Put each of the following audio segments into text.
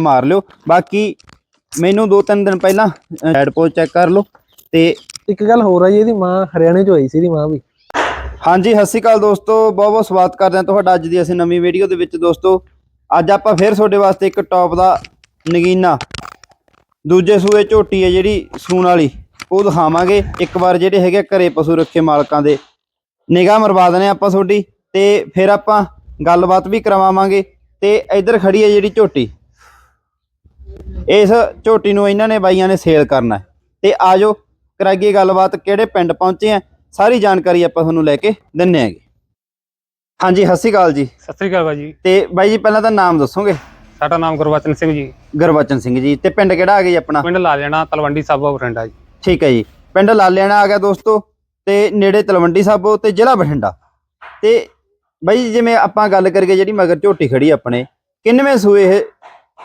ਮਾਰ ਲਿਓ। ਬਾਕੀ ਮੈਨੂੰ ਦੋ ਤਿੰਨ ਦਿਨ ਪਹਿਲਾਂ ਹੈਡ ਪੋਜ ਚੈੱਕ ਕਰ ਲਓ ਤੇ ਇੱਕ ਗੱਲ ਹੋਰ ਆ ਜੀ ਇਹਦੀ ਮਾਂ ਹਰਿਆਣੇ ਚ ਹੋਈ ਸੀ ਇਹਦੀ ਮਾਂ ਵੀ। ਹਾਂਜੀ ਸਤਿ ਸ਼੍ਰੀ ਅਕਾਲ ਦੋਸਤੋ ਬਹੁਤ ਬਹੁਤ ਸਵਾਗਤ ਕਰਦੇ ਹਾਂ ਤੁਹਾਡਾ ਅੱਜ ਦੀ ਅਸੀਂ ਨਵੀਂ ਵੀਡੀਓ ਦੇ ਵਿੱਚ ਦੋਸਤੋ। ਅੱਜ ਆਪਾਂ ਫੇਰ ਤੁਹਾਡੇ ਵਾਸਤੇ ਇੱਕ ਟੌਪ ਦਾ ਨਗੀਨਾ ਦੂਜੇ ਸੂਏ ਝੋਟੀ ਹੈ ਜਿਹੜੀ ਸੂਣ ਵਾਲੀ ਉਹ ਦਿਖਾਵਾਂਗੇ। ਇੱਕ ਵਾਰ ਜਿਹੜੇ ਹੈਗੇ ਘਰੇ ਪਸ਼ੂ ਰੱਖੇ ਮਾਲਕਾਂ ਦੇ ਨਿਗਾਹ ਮਰਵਾ ਦਨੇ ਆਪਾਂ ਤੁਹਾਡੀ ਤੇ ਫਿਰ ਆਪਾਂ ਗੱਲਬਾਤ ਵੀ ਕਰਵਾਵਾਂਗੇ। ਤੇ ਇੱਧਰ ਖੜੀ ਹੈ ਜਿਹੜੀ ਝੋਟੀ। ਇਸ ਝੋਟੀ ਨੂੰ ਇਹਨਾਂ ਨੇ ਬਾਈਆਂ ਨੇ ਸੇਲ ਕਰਨਾ। ਤੇ ਆਜੋ ਕਰਾਈਏ ਗੱਲਬਾਤ ਕਿਹੜੇ ਪਿੰਡ ਪਹੁੰਚੇ ਆ ਸਾਰੀ ਜਾਣਕਾਰੀ ਆਪਾਂ ਤੁਹਾਨੂੰ ਲੈ ਕੇ ਦਿੰਨੇ ਆਂਗੇ ਹਾਂਜੀ ਸਤਿ ਸ਼੍ਰੀ ਅਕਾਲ ਜੀ। ਸਤਿ ਸ੍ਰੀ ਅਕਾਲ ਬਾਜੀ ਤੇ ਬਾਈ ਜੀ ਪਹਿਲਾਂ ਤਾਂ ਨਾਮ ਦੱਸੋਗੇ? ਸਾਡਾ ਨਾਮ ਗੁਰਬਚਨ ਸਿੰਘ ਜੀ। ਗੁਰਬਚਨ ਸਿੰਘ ਜੀ ਤੇ ਪਿੰਡ ਕਿਹੜਾ ਆ ਗਿਆ ਜੀ ਆਪਣਾ? ਪਿੰਡ ਲਾ ਲੈਣਾ ਤਲਵੰਡੀ ਸਾਬੋ ਬਠਿੰਡਾ ਜੀ। ਠੀਕ ਹੈ ਜੀ। ਪਿੰਡ ਲਾਲਿਆਣਾ ਆ ਗਿਆ ਦੋਸਤੋ ਤੇ ਨੇੜੇ ਤਲਵੰਡੀ ਸਾਬੋ ਤੇ ਜ਼ਿਲ੍ਹਾ ਬਠਿੰਡਾ। ਤੇ ਬਾਈ ਜੀ, ਜਿਵੇਂ ਆਪਾਂ ਗੱਲ ਕਰੀਏ ਜਿਹੜੀ ਮਗਰ ਝੋਟੀ ਖੜੀ ਆਪਣੇ ਕਿੰਨਵੇਂ ਸੂਏ ਇਹ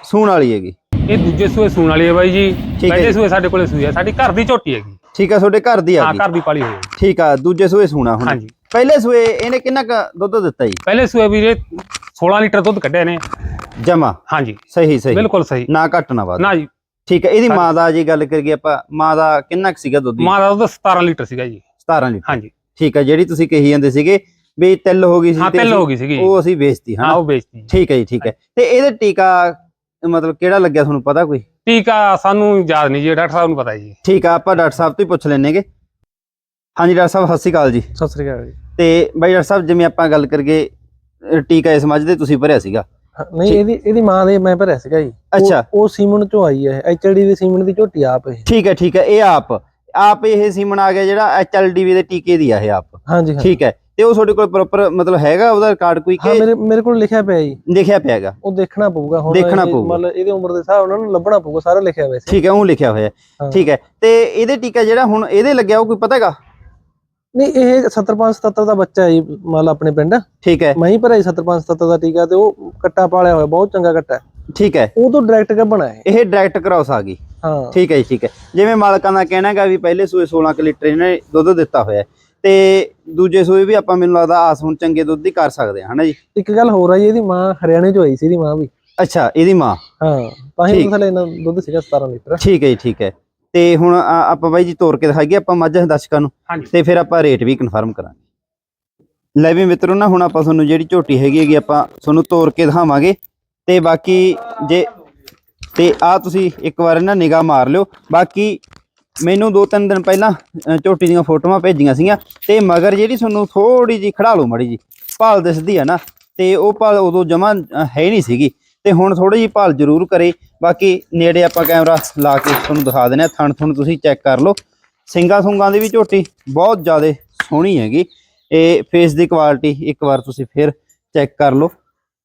ਸੂਣ ਵਾਲੀ ਹੈਗੀ? ਇਹ ਦੂਜੇ ਸੂਏ ਸੂਣ ਵਾਲੀ ਹੈ ਬਾਈ ਜੀ। ਹੈ ਪਹਿਲੇ ਜੀ। ਸੂਏ ਸਾਡੇ ਕੋਲੇ ਸੂਈ ਹੈ ਸਾਡੀ ਘਰ ਦੀ ਝੋਟੀ ਹੈਗੀ। ਠੀਕ ਆ ਤੁਹਾਡੇ ਘਰ ਦੀ ਆ ਹਾਂ ਗਈ। ਘਰ ਦੀ ਪਾਲੀ ਹੋਈ ਹੈ ਠੀਕ ਆ ਦੂਜੇ ਸੂਏ ਸੂਣਾ ਹੁਣ। ਹਾਂਜੀ। ਪਹਿਲੇ ਸੂਏ ਇਹਨੇ ਕਿੰਨਾ ਕੁ ਦੁੱਧ ਦਿੱਤਾ ਜੀ? ਪਹਿਲੇ ਸੂਏ ਵੀਰੇ 16 ਲੀਟਰ ਦੁੱਧ ਕੱਢਿਆ ਨੇ ਜਮਾ। ਹਾਂਜੀ। ਸਹੀ ਸਹੀ। ਬਿਲਕੁਲ ਸਹੀ। ਨਾ ਘੱਟ ਨਾ ਵੱਧ। ਨਾ ਜੀ। ਠੀਕ ਹੈ ਇਹਦੀ ਮਾਂ ਦਾ ਜੇ ਗੱਲ ਕਰੀਏ ਆਪਾਂ ਮਾਂ ਦਾ ਕਿੰਨਾ ਕੁ ਸੀਗਾ ਦੁੱਧ ਜੀ? ਮਾਂ ਦਾ ਦੁੱਧ 17 ਲੀਟਰ ਸੀਗਾ ਜੀ। 17 ਲੀਟਰ। ਹਾਂਜੀ। ਠੀਕ ਹੈ ਜਿਹੜੀ ਤੁਸੀਂ ਕਹੀ ਜਾਂਦੇ ਸੀਗੇ ਵੀ ਤਿੱਲ ਹੋ ਗਈ ਸੀ ਹਾਂ ਤੇ ਤਿੰਨ ਅਸੀਂ- ਹੋ ਗਈ ਸੀਗੀ ਉਹ ਅਸੀਂ ਵੇਚਤੀ ਹਾਂ ਹਾਂ ਉਹ ਵੇਚਤੀ। ਜੀ। ਠੀਕ ਹੈ ਜੀ ਠੀਕ ਹੈ ਤੇ ਇਹਦੇ ਟੀਕਾ ਮਤਲਬ ਕਿਹੜਾ ਲੱਗਿਆ ਤੁਹਾਨੂੰ ਪਤਾ ਕੋਈ? ਟੀਕਾ ਸਾਨੂੰ ਯਾਦ ਨਹੀਂ ਜੀ ਡਾਕਟਰ ਸਾਹਿਬ ਨੂੰ ਪਤਾ ਜੀ। ਠੀਕ ਆ ਆਪਾਂ ਡਾਕਟਰ ਸਾਹਿਬ ਤੋਂ ਹੀ ਪੁੱਛ ਲੈਣੇਗੇ ਹਾਂਜੀ ਡਾਕਟਰ ਸਾਹਿਬ ਸਤਿ ਸ਼੍ਰੀ ਅਕਾਲ ਜੀ। ਸਤਿ ਸ੍ਰੀ ਅਕਾਲ ਜੀ। ਤੇ ਬਾਈ ਡਾਕਟਰ ਸਾਹਿਬ ਜਿਵੇਂ ਆਪਾਂ ਗੱਲ ਅਹ ਟੀਕਾ ਇਸ ਮੱਝ ਦੇ ਤੁਸੀਂ ਭਰਿਆ ਸੀਗਾ। ਨਹੀਂ ਠੀਕ। ਇਹਦੀ ਇਹਦੀ ਮਾਂ ਦੇ ਮੈਂ ਭਰਿਆ ਸੀਗਾ ਜੀ। ਉਹ- ਅੱਛਾ। ਉਹ ਸੀਮਨ ਚੋਂ ਆਈ ਹੈ ਐਚਡੀ ਦੀ ਸੀਮਨ ਦੀ ਝੋਟੀ ਆਪ ਇਹ। ਠੀਕ ਹੈ ਠੀਕ ਹੈ ਇਹ ਆਪ। ਆਪ ਇਹ ਸੀਮਨ ਆ ਗਿਆ ਜਿਹੜਾ ਐਚਐਲਡੀਵੀ ਦੇ ਟੀਕੇ ਦੀ ਆ ਇਹ ਆਪ। ਹਾਂਜੀ ਹਾਂ ਠੀਕ ਹੈ ਤੇ ਉਹ ਤੁਹਾਡੇ ਕੋਲ ਪ੍ਰੋਪਰ ਮਤਲਬ ਹੈਗਾ ਉਹਦਾ ਰਿਕਾਰਡ ਕੋਈ ਹਾਂ ਕਿ ਮੇਰੇ ਮੇਰੇ ਕੋਲ ਲਿਖਿਆ ਪਿਆ ਜੀ। ਲਿਖਿਆ ਪਿਆ ਹੈਗਾ? ਉਹ ਦੇਖਣਾ ਪਊਗਾ ਹੁਣ ਦੇਖਣਾ ਪਊਗਾ। ਮਤਲਬ ਇਹਦੀ ਉਮਰ ਦੇ ਹਿਸਾਬ ਨਾਲ ਉਹਨੂੰ ਲੱਭਣਾ ਪਊਗਾ ਸਾਰਾ ਲਿਖਿਆ ਵੈਸੇ ਠੀਕ ਹੈ ਉਹ ਲਿਖਿਆ ਹੋਇਆ ਹੈ। ਹਾਂ। ਠੀਕ ਹੈ ਤੇ ਇਹਦੇ ਟੀਕਾ ਜਿਹੜਾ ਹੁਣ ਇਹਦੇ ਲੱਗਿਆ ਉਹ ਕੋਈ ਪਤਾ ਹੈਗਾ? ਨਹੀਂ ਇਹ 7577 ਦਾ ਬੱਚਾ ਹੈ ਜੀ ਮਤਲਬ ਆਪਣੇ ਪਿੰਡ। ਠੀਕ ਹੈ। ਮੈਂ ਹੀ ਭਰਿਆ 7577 ਦਾ ਟੀਕਾ ਤੇ ਉਹ ਕੱਟਾ ਪਾਲਿਆ ਹੋਇਆ ਬਹੁਤ ਚੰਗਾ ਕੱਟਾ ਹੈ। ਠੀਕ ਹੈ। ਉਹ ਤੋਂ ਡਾਇਰੈਕਟ ਗੱਭਣਾ ਹੈ। ਇਹ ਡਾਇਰੈਕਟ ਕ੍ਰਾਸ ਆ ਗਈ। ਹਾਂ। ਠੀਕ ਹੈ ਜੀ ਠੀਕ ਹੈ। ਜਿਵੇਂ ਮਾਲਕਾਂ ਦਾ ਕਹਿਣਾ ਹੈਗਾ ਵੀ ਪਹਿਲੇ ਸੂਏ 16 ਕੁ ਲੀਟਰ ਇਹਨੇ ਦੁੱਧ ਦਿੱਤਾ ਹੋਇਆ ਹੈ। ਤੇ ਦੂਜੇ ਸੂਏ ਵੀ ਆਪਾਂ ਮੈਨੂੰ ਲੱਗਦਾ ਆਸ ਹੁਣ ਚੰਗੇ ਦੁੱਧ ਹੀ ਕਰ ਸਕਦੇ ਹਾਂ ਹਨਾ ਜੀ? ਇੱਕ ਗੱਲ ਹੋਰ ਆ ਜੀ ਇਹਦੀ ਮਾਂ ਹਰਿਆਣੇ ਚ ਹੋਈ ਸੀ ਇਹਦੀ ਮਾਂ ਵੀ। ਅੱਛਾ ਇਹਦੀ ਮਾਂ? ਹਾਂ ਤਾਂ ਹੀ ਥੱਲੇ ਇੰਨਾ ਦੁੱਧ ਸੀਗਾ 17 ਲੀਟਰ। ਠੀਕ ਹੈ ਜੀ ਠੀਕ ਹੈ। ਤੇ ਹੁਣ ਆਪਾਂ ਬਾਈ ਜੀ ਤੋਰ ਕੇ ਦਿਖਾਈਏ ਆਪਾਂ ਮੱਝ ਦਰਸ਼ਕਾਂ ਨੂੰ। ਤੇ ਫਿਰ ਆਪਾਂ ਰੇਟ ਵੀ ਕਨਫਰਮ ਕਰਾਂਗੇ। ਲੈ ਵੀ ਮਿੱਤਰੋ ਨਾ ਹੁਣ ਆਪਾਂ ਤੁਹਾਨੂੰ ਜਿਹੜੀ ਝੋਟੀ ਹੈਗੀ ਹੈਗੀ ਆਪਾਂ ਤੁਹਾਨੂੰ ਤੋਰ ਕੇ ਦਿਖਾਵਾਂਗੇ। ਤੇ ਬਾਕੀ ਜੇ ਤੇ ਆ ਤੁਸੀਂ ਇੱਕ ਵਾਰ ਨਾ ਨਿਗਾਹ ਮਾਰ ਲਿਓ। ਬਾਕੀ ਮੈਨੂੰ ਦੋ ਤਿੰਨ ਦਿਨ ਪਹਿਲਾਂ ਝੋਟੀ ਦੀਆਂ ਫੋਟੋਆਂ ਭੇਜੀਆਂ ਸੀਗੀਆਂ ਤੇ ਮਗਰ ਜਿਹੜੀ ਤੁਹਾਨੂੰ ਥੋੜੀ ਜੀ ਖੜਾ ਲਓ ਮੜੀ ਜੀ ਭਾਲ ਦਿਸਦੀ ਆ ਨਾ, ਤੇ ਉਹ ਭਾਲ ਉਦੋਂ ਜਮਾ ਹੈ ਨਹੀਂ ਸੀਗੀ। ਤੇ ਹੁਣ ਥੋੜੀ ਜੀ ਭਾਲ ਜ਼ਰੂਰ ਕਰੇ। ਬਾਕੀ ਨੇੜੇ ਆਪਾਂ ਕੈਮਰਾ ਲਾ ਕੇ ਤੁਹਾਨੂੰ ਦਿਖਾ ਦਿੰਦੇ ਆ ਥਣ ਥਣ ਤੁਸੀਂ ਚੈੱਕ ਕਰ ਲਓ। ਸਿੰਗਾ ਸੁੰਗਾਂ ਦੀ ਵੀ ਝੋਟੀ ਬਹੁਤ ਜ਼ਿਆਦਾ ਸੋਹਣੀ ਹੈਗੀ। ਇਹ ਫੇਸ ਦੀ ਕੁਆਲਿਟੀ ਇੱਕ ਵਾਰ ਤੁਸੀਂ ਫਿਰ ਚੈੱਕ ਕਰ ਲਓ।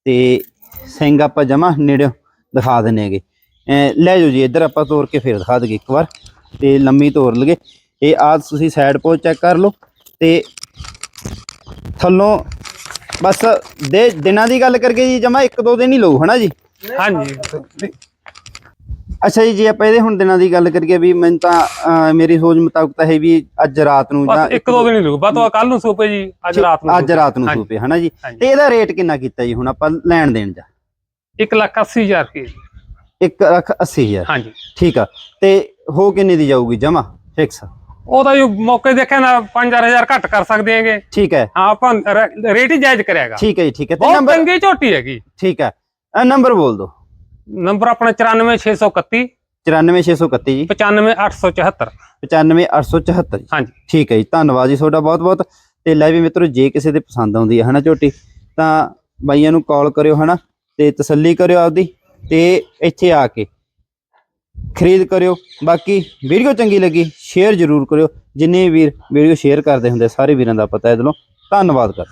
ਤੇ ਸਿੰਘ ਆਪਾਂ ਜਮਾ ਨੇੜੇ ਦਿਖਾ ਦਿੰਨੇ ਹੈਗੇ। ਲੈ ਜਾਓ ਜੀ, ਇੱਧਰ ਆਪਾਂ ਤੋੜ ਕੇ ਫਿਰ ਦਿਖਾ ਦਈਏ ਇੱਕ ਵਾਰ। ਤੇ ਲੰਮੀ ਤੋੜ ਲਗੇ ਇਹ ਆ ਤੁਸੀਂ ਸਾਈਡ ਪੋਜ ਚੈੱਕ ਕਰ ਲਓ ਤੇ ਥੱਲੋਂ ਬਸ ਦੇ ਦਿਨਾਂ ਦੀ ਗੱਲ ਕਰਕੇ ਜੀ ਜਮਾ ਇੱਕ ਦੋ ਦਿਨ ਹੀ ਲਊ ਹਨਾ ਜੀ? ਹਾਂਜੀ। ਅੱਛਾ ਜੀ ਜੇ ਆਪਾਂ ਇਹਦੇ ਹੁਣ ਦਿਨਾਂ ਦੀ ਗੱਲ ਕਰੀਏ ਵੀ ਮੈਨੂੰ ਤਾਂ ਮੇਰੀ ਸੋਚ ਮੁਤਾਬਕ ਤਾਂ ਇਹ ਵੀ ਅੱਜ ਰਾਤ ਨੂੰ ਬਸ ਇੱਕ ਦੋ ਦਿਨ ਹੀ ਲੱਗੂ ਬਸ ਕੱਲ ਨੂੰ ਸੂਪੇ ਜੀ ਅੱਜ ਰਾਤ ਨੂੰ ਅੱਜ। ਰਾਤ ਨੂੰ। ਸੂਪੇ ਹਨਾ ਜੀ। ਤੇ ਇਹਦਾ ਰੇਟ ਕਿੰਨਾ ਕੀਤਾ ਜੀ ਹੁਣ ਆਪਾਂ ਲੈਣ ਦੇਣ ਦਾ? ਇੱਕ ਲੱਖ ਅੱਸੀ ਹਜ਼ਾਰ ਰੁਪਏ। ਜੀ। 1 ਲੱਖ 80 ਹਜ਼ਾਰ। ਹਾਂਜੀ। ਠੀਕ ਆ। ਤੇ ਹੋ ਕਿੰਨੇ ਦੀ ਜਾਊਗੀ ਜਮਾ? ਫਿਕਸ ਉਹਦਾ ਜੋ ਮੌਕੇ ਦੇਖਿਆ ਨਾ 5000 ਘੱਟ ਕਰ ਸਕਦੇ ਹੈਗੇ। ਠੀਕ ਹੈ। ਹਾਂ ਆਪਾਂ ਰ- ਰੇਟ ਹੀ ਜਾਇਜ਼ ਕਰਿਆਗਾ। ਠੀਕ ਹੈ ਜੀ ਠੀਕ ਹੈ। ਤੇ ਬਹੁਤ ਨੰਬਰ ਚੰਗੀ ਝੋਟੀ ਹੈਗੀ। ਠੀਕ ਹੈ। ਇਹ ਨੰਬਰ ਬੋਲ ਦਿਓ। ਨੰਬਰ ਆਪਣਾ 94631 94631 ਜੀ। 95874 95874 ਜੀ ਹਾਂਜੀ। ਠੀਕ ਹੈ ਜੀ ਧੰਨਵਾਦ ਜੀ ਤੁਹਾਡਾ ਬਹੁਤ ਬਹੁਤ ਤੇ ਲੈ ਵੀ ਮਿੱਤਰੋ ਜੇ ਕਿਸੇ ਦੇ ਪਸੰਦ ਆਉਂਦੀ ਹੈ ਹਨਾ ਝੋਟੀ ਤਾਂ ਬਾਈਆਂ ਨੂੰ ਕਾਲ ਕਰਿਓ ਹਨਾ। ਤੇ ਤਸੱਲੀ ਕਰਿਓ ਆਪਦੀ। ਤੇ ਇੱਥੇ ਆ ਕੇ ਖਰੀਦ ਕਰਿਓ। ਬਾਕੀ ਵੀਡੀਓ ਚੰਗੀ ਲੱਗੀ ਸ਼ੇਅਰ ਜ਼ਰੂਰ ਕਰਿਓ। ਜਿੰਨੇ ਵੀਰ ਵੀਡੀਓ ਸ਼ੇਅਰ ਕਰਦੇ ਹੁੰਦੇ, ਸਾਰੇ ਵੀਰਾਂ ਦਾ ਪਤਾ ਹੈ। ਦਿਲੋਂ ਧੰਨਵਾਦ ਕਰ